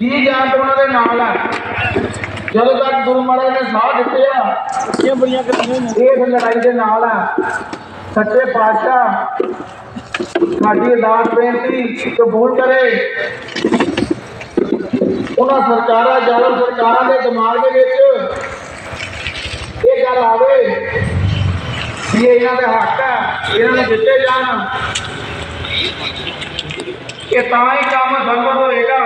ਜੀ ਜਾਨ ਤੇ ਉਹਨਾਂ ਦੇ ਨਾਲ ਆ? ਜਦੋਂ ਤੱਕ ਗੁਰੂ ਮਹਾਰਾਜ ਨੇ ਸਾਹ ਦਿੱਤੇ ਆ ਇਹ ਬੜੀਆਂ ਕਰੀਆਂ ਨੇ। ਇਸ ਲੜਾਈ ਦੇ ਨਾਲ ਆ ਸੱਚੇ ਪਾਤਸ਼ਾਹ ਸਾਡੀ ਅਰਦਾਸ ਬੇਨਤੀ ਕਬੂਲ ਕਰੇ। ਉਹਨਾਂ ਸਰਕਾਰਾਂ ਜਾਲਮ ਸਰਕਾਰਾਂ ਦੇ ਦਿਮਾਗ ਦੇ ਵਿੱਚ ਇਹ ਗੱਲ ਆਵੇ ਇਹ ਇਹਨਾਂ ਦੇ ਹੱਕ ਆ ਇਹਨਾਂ ਨੂੰ ਦਿੱਤੇ ਜਾਣ। ਇਹ ਤਾਂ ਹੀ ਕੰਮ ਸੰਭਵ ਹੋਏਗਾ।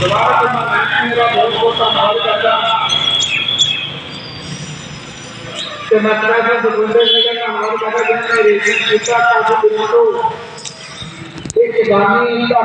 दोबारा तो मैं मेरा बहुत बहुत संभाल करता तो मैं तरह का तो गुजर लगा का हमारे पास जब मैं रेजिंग सीखा था तो दिनों को एक गाने का